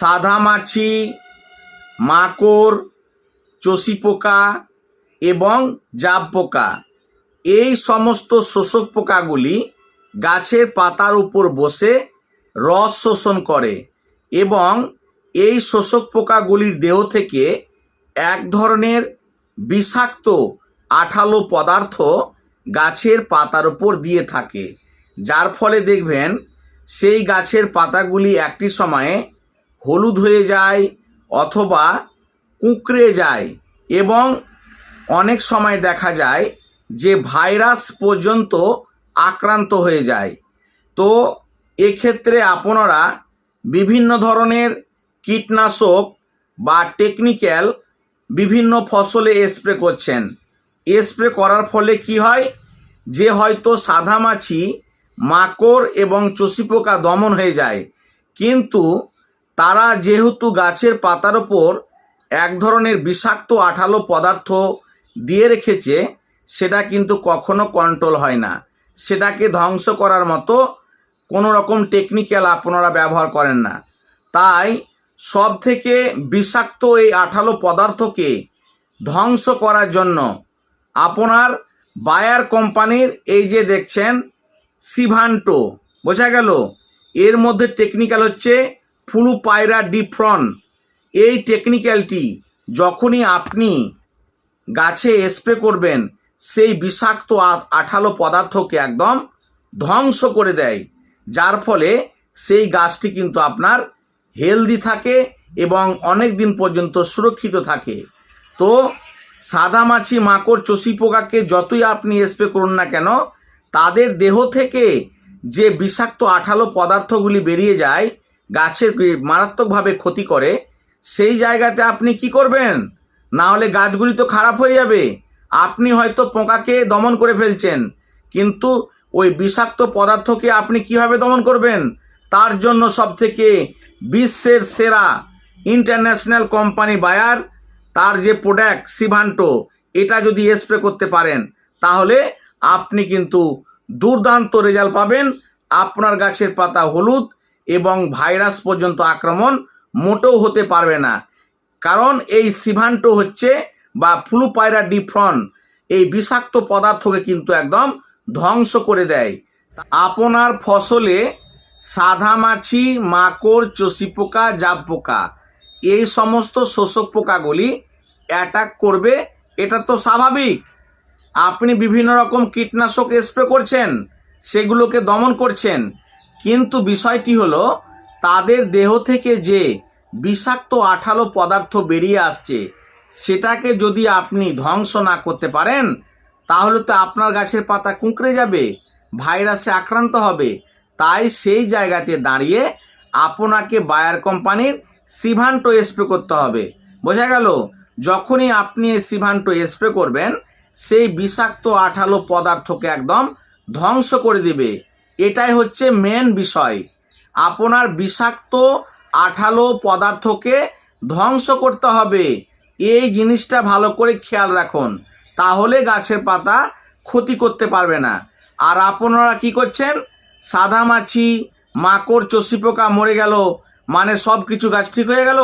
সাদা মাছি মাকড় চষি পোকা এবং জাব পোকা এই সমস্ত শোষক পোকাগুলি গাছের পাতার উপর বসে রস শোষণ করে এবং এই শোষক পোকাগুলির দেহ থেকে এক ধরনের বিষাক্ত আঠালো পদার্থ গাছের পাতার উপর দিয়ে থাকে। যার ফলে দেখবেন সেই গাছের পাতাগুলি একটি সময়ে হলুদ হয়ে যায় অথবা কুঁকড়ে যায় এবং অনেক সময় দেখা যায় যে ভাইরাস পর্যন্ত আক্রান্ত হয়ে যায়। তো এক্ষেত্রে আপনারা বিভিন্ন ধরনের কীটনাশক বা টেকনিক্যাল বিভিন্ন ফসলে স্প্রে করছেন। স্প্রে করার ফলে কি হয়? যে হয়তো সাদা মাছি, মাকড় এবং চষি পোকা দমন হয়ে যায়। কিন্তু তারা যেহেতু গাছের পাতার ওপর এক ধরনের বিষাক্ত আঠালো পদার্থ দিয়ে রেখেছে, সেটা কিন্তু কখনো কন্ট্রোল হয় না। সেটাকে ধ্বংস করার মতো কোনো রকম টেকনিক্যাল আপনারা ব্যবহার করেন না। তাই সব থেকে বিষাক্ত এই আঠালো পদার্থকে ধ্বংস করার জন্য আপনার বায়ার কোম্পানির এই যে দেখছেন, সিভান্টো, বোঝা গেল? এর মধ্যে টেকনিক্যাল হচ্ছে ফুলু পায়রা ডিফ্রন এই টেকনিক্যালটি যখনই আপনি গাছে স্প্রে করবেন, সেই বিষাক্ত আঠালো পদার্থকে একদম ধ্বংস করে দেয়। যার ফলে সেই গাছটি কিন্তু আপনার হেলদি থাকে এবং অনেক দিন পর্যন্ত সুরক্ষিত থাকে। তো সাদা মাছি মাকড়, চষি পোকাকে যতই আপনি স্প্রে করুন না কেন, তাদের দেহ থেকে যে বিষাক্ত আঠালো পদার্থগুলি বেরিয়ে যায় গাছের মারাত্মকভাবে ক্ষতি করে, সেই জায়গাতে আপনি কি করবেন? না হলে গাছগুলি তো খারাপ হয়ে যাবে। আপনি হয়তো পোকাকে দমন করে ফেলছেন, কিন্তু ওই বিষাক্ত পদার্থকে আপনি কীভাবে দমন করবেন? তার জন্য সবথেকে বিশ্বের সেরা ইন্টারন্যাশনাল কোম্পানি বায়ার, তার যে প্রোডাক্ট সিভান্টো, এটা যদি স্প্রে করতে পারেন, তাহলে আপনি কিন্তু দুর্দান্ত রেজাল্ট পাবেন। আপনার গাছের পাতা হলুদ এবং ভাইরাস পর্যন্ত আক্রমণ মোটেও হতে পারবে না। কারণ এই সিভান্টো হচ্ছে বা ফ্লুপাইরা ডিফ্রন এই বিষাক্ত পদার্থকে কিন্তু একদম ধ্বংস করে দেয়। আপনার ফসলে সাদা মাছি, মাকড়, চষি পোকা, জাব পোকা, এই সমস্ত শোষক পোকাগুলি অ্যাটাক করবে, এটা তো স্বাভাবিক। আপনি বিভিন্ন রকম কীটনাশক স্প্রে করছেন, সেগুলোকে দমন করছেন কিন্তু বিষয়টি হলো, তাদের দেহ থেকে যে বিষাক্ত আঠালো পদার্থ বেরিয়ে আসছে, সেটাকে যদি আপনি ধ্বংস না করতে পারেন, তাহলে তো আপনার গাছের পাতা কুঁকড়ে যাবে, ভাইরাসে আক্রান্ত হবে। তাই সেই জায়গাতে দাঁড়িয়ে আপনাকে বায়ার কোম্পানির সিভান্টো স্প্রে করতে হবে। বোঝা গেল, যখনই আপনি এই সিভান্টো স্প্রে করবেন, সেই বিষাক্ত আঠালো পদার্থকে একদম ধ্বংস করে দিবে। এটাই হচ্ছে মেন বিষয়। আপনার বিষাক্ত আঠালো পদার্থকে ধ্বংস করতে হবে। এই জিনিসটা ভালো করে খেয়াল রাখুন। তাহলে গাছের পাতা ক্ষতি করতে পারবে না। আর আপনারা কি করছেন? সাদা মাছি, মাকড়, চষি পোকা মরে গেল। মানে সব কিছু গাছ ঠিক হয়ে গেল?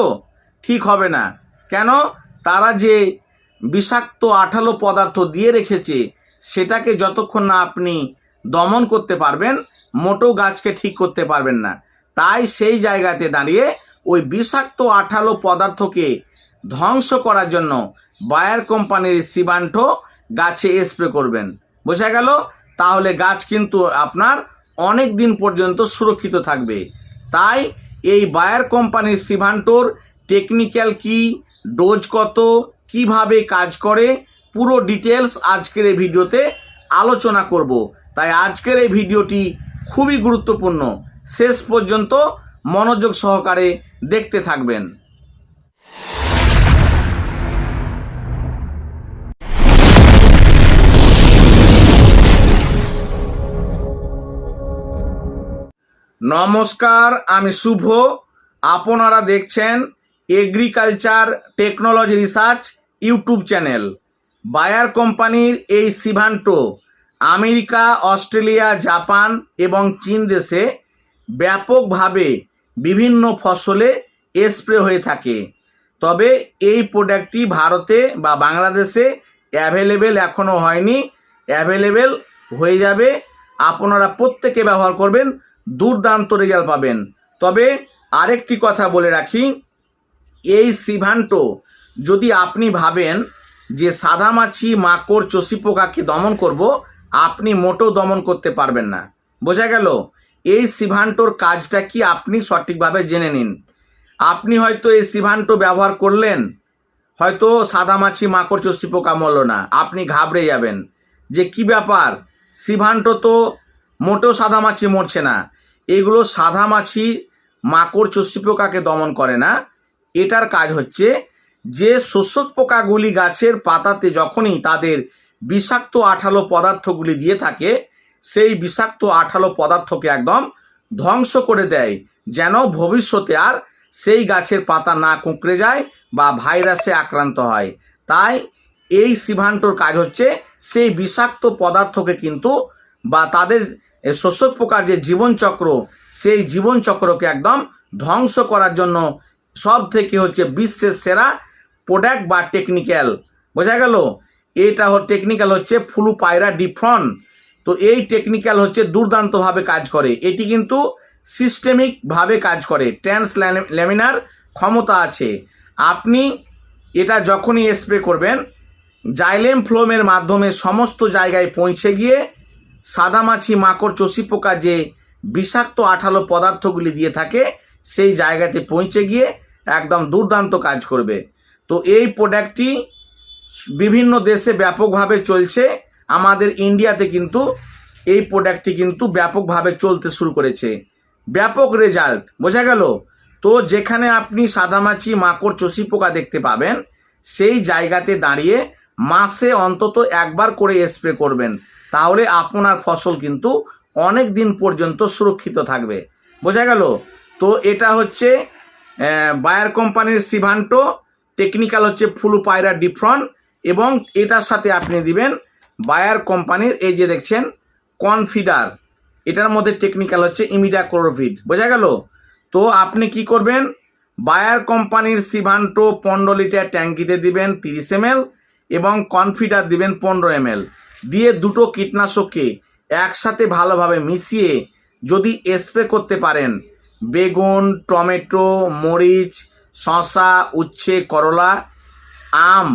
ঠিক হবে না। কেন? তারা যে বিষাক্ত আঠালো পদার্থ দিয়ে রেখেছে, সেটাকে যতক্ষণ না আপনি দমন করতে পারবেন, মোটো গাছকে ঠিক করতে পারবেন না। তাই সেই জায়গাতে দাঁড়িয়ে ওই বিষাক্ত আঠালো পদার্থকে ধ্বংস করার জন্য বায়ার কোম্পানির সিবান্টো গাছে স্প্রে করবেন। বোঝা গেল? তাহলে গাছ কিন্তু আপনার অনেক দিন পর্যন্ত সুরক্ষিত থাকবে। তাই এই বায়ার কোম্পানির সিভান্টোর টেকনিক্যাল কি, ডোজ কত, কীভাবে কাজ করে, পুরো ডিটেলস আজকের এই ভিডিওতে আলোচনা করব। তাই আজকের এই ভিডিওটি খুবই গুরুত্বপূর্ণ। শেষ পর্যন্ত মনোযোগ সহকারে দেখতে থাকবেন। নমস্কার, আমি শুভ। আপনারা দেখছেন agriculture technology research YouTube channel. Bayer কোম্পানির এই সিভান্টো আমেরিকা, অস্ট্রেলিয়া, জাপান এবং চীন দেশে ব্যাপকভাবে বিভিন্ন ফসলে স্প্রে হয়ে থাকে। তবে এই প্রোডাক্টটি ভারতে বা বাংলাদেশে অ্যাভেলেবেল এখনও হয়নি। অ্যাভেলেবেল হয়ে যাবে। আপনারা প্রত্যেকে ব্যবহার করবেন, দুর্দান্ত রেজাল্ট পাবেন। তবে আরেকটি কথা বলে রাখি, এই সিভান্টো যদি আপনি ভাবেন যে সাদামাছি, মাকড় চষি পোকাকে দমন করব আপনি মোটেও দমন করতে পারবেন না। বোঝা গেল? এই সিভান্টোর কাজটা কি আপনি সঠিকভাবে জেনে নিন? আপনি হয়তো এই সিভান্টো ব্যবহার করলেন, হয়তো সাদামাছি মাকড় চষি পোকা মরল না। আপনি ঘাবড়ে যাবেন। যে কি ব্যাপার? সিভান্টো তো মোটেও সাদামাছি মরছে না। এগুলো সাদামাছি মাকড় চষি পোকাকে দমন করে না। এটার কাজ হচ্ছে যে শোষক পোকাগুলি গাছের পাতাতে যখনই তাদের বিষাক্ত আঠালো পদার্থগুলি দিয়ে থাকে, সেই বিষাক্ত আঠালো পদার্থকে একদম ধ্বংস করে দেয়, যেন ভবিষ্যতে আর সেই গাছের পাতা না কুঁকড়ে যায় বা ভাইরাসে আক্রান্ত হয়। তাই এই সিভান্টোর কাজ হচ্ছে, সেই বিষাক্ত পদার্থকে কিন্তু বা তাদের শোষক পোকার যে জীবনচক্র, সেই জীবনচক্রকে একদম ধ্বংস করার জন্য সব থেকে হচ্ছে বিশ্বের সেরা প্রোডাক্ট বা টেকনিক্যাল। বোঝা গেল? এটা টেকনিক্যাল হচ্ছে ফ্লু পায়রা ডিফ্রন তো এই টেকনিক্যাল হচ্ছে দুর্দান্তভাবে কাজ করে। এটি কিন্তু সিস্টেমিকভাবে কাজ করে। ট্রান্স ল্যামিনার ক্ষমতা আছে। আপনি এটা যখনই স্প্রে করবেন জাইলেম ফ্লোমের মাধ্যমে সমস্ত জায়গায় পৌঁছে গিয়ে সাদামাছি মাকড় চষি পোকা যে বিষাক্ত আঠালো পদার্থগুলি দিয়ে থাকে, সেই জায়গাতে পৌঁছে গিয়ে একদম দুর্দান্ত কাজ করবে। তো এই প্রোডাক্টটি বিভিন্ন দেশে ব্যাপকভাবে চলছে। আমাদের ইন্ডিয়াতে কিন্তু এই প্রোডাক্টটি কিন্তু ব্যাপকভাবে চলতে শুরু করেছে। ব্যাপক রেজাল্ট বোঝা গেল? তো যেখানে আপনি সাদামাছি, মাকড়, চষি পোকা দেখতে পাবেন, সেই জায়গাতে দাঁড়িয়ে মাসে অন্তত একবার করে স্প্রে করবেন। তাহলে আপনার ফসল কিন্তু অনেক দিন পর্যন্ত সুরক্ষিত থাকবে। বোঝা গেল? তো এটা হচ্ছে বায়ার কোম্পানির সিভান্টো টেকনিক্যাল হচ্ছে ফুলু পায়রা ডিফ্রন এবং এটার সাথে আপনি দিবেন বায়ার কোম্পানির এই যে দেখছেন, কনফিডার। এটার মধ্যে টেকনিক্যাল হচ্ছে ইমিডা ক্লোরোভিড বোঝা গেল? তো আপনি কি করবেন? বায়ার কোম্পানির সিভান্টো পনেরো লিটার ট্যাঙ্কিতে দিবেন তিরিশ এম এবং কনফিডার দিবেন পনেরো এম দিয়ে দুটো কীটনাশককে একসাথে ভালোভাবে মিশিয়ে যদি স্প্রে করতে পারেন, বেগুন, টমেটো, মরিচ শশা উচ্ছে, করলা, আম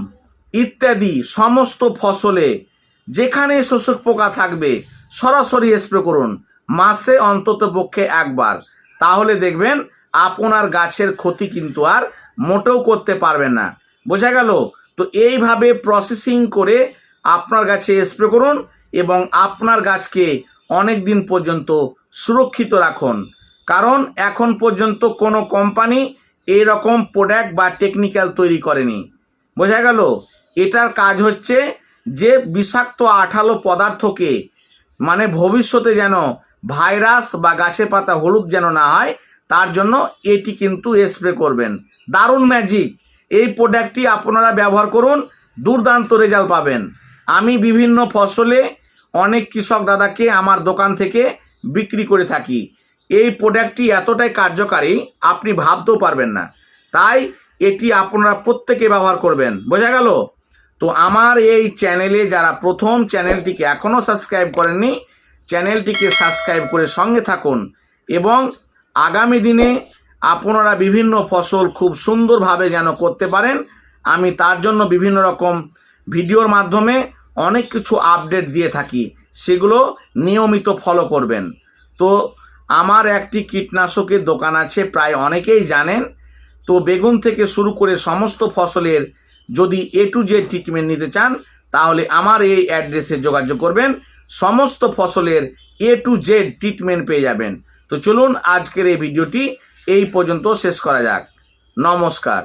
ইত্যাদি সমস্ত ফসলে যেখানে শোষক পোকা থাকবে, সরাসরি স্প্রে করুন। মাসে অন্তত পক্ষে একবার। তাহলে দেখবেন আপনার গাছের ক্ষতি কিন্তু আর মোটেও করতে পারবেন না। বোঝা গেল? তো এইভাবে প্রসেসিং করে আপনার গাছে স্প্রে করুন এবং আপনার গাছকে অনেক দিন পর্যন্ত সুরক্ষিত রাখুন। কারণ এখন পর্যন্ত কোনো কোম্পানি এই রকম প্রোডাক্ট বা টেকনিক্যাল তৈরি করেনি। বোঝা গেল? এটার কাজ হচ্ছে যে বিষাক্ত আঠালো পদার্থকে মানে ভবিষ্যতে যেন ভাইরাস বা গাছের পাতা হলুদ যেন না হয়, তার জন্য এটি কিন্তু স্প্রে করবেন। দারুণ ম্যাজিক এই প্রোডাক্টটি আপনারা ব্যবহার করুন, দুর্দান্ত রেজাল্ট পাবেন। আমি বিভিন্ন ফসলে অনেক কৃষক দাদাকে আমার দোকান থেকে বিক্রি করে থাকি। এই প্রোডাক্টটি এতটাই কার্যকারী, আপনি ভাবতেও পারবেন না। তাই এটি আপনারা প্রত্যেকে ব্যবহার করবেন। বোঝা গেল? তো আমার এই চ্যানেলে যারা প্রথম চ্যানেলটিকে এখনও সাবস্ক্রাইব করেননি চ্যানেলটিকে সাবস্ক্রাইব করে সঙ্গে থাকুন এবং আগামী দিনে আপনারা বিভিন্ন ফসল খুব সুন্দরভাবে যেন করতে পারেন। আমি তার জন্য বিভিন্ন রকম ভিডিওর মাধ্যমে অনেক কিছু আপডেট দিয়ে থাকি, সেগুলো নিয়মিত ফলো করবেন। তো আমার একটি কীটনাশকের দোকান আছে, প্রায় অনেকেই জানেন। তো বেগুন থেকে শুরু করে সমস্ত ফসলের যদি এ টু জেড ট্রিটমেন্ট নিতে চান, তাহলে আমার এই অ্যাড্রেসে যোগাযোগ করবেন। সমস্ত ফসলের এ টু জেড ট্রিটমেন্ট পেয়ে যাবেন। তো চলুন আজকের এই ভিডিওটি এই পর্যন্ত শেষ করা যাক। নমস্কার।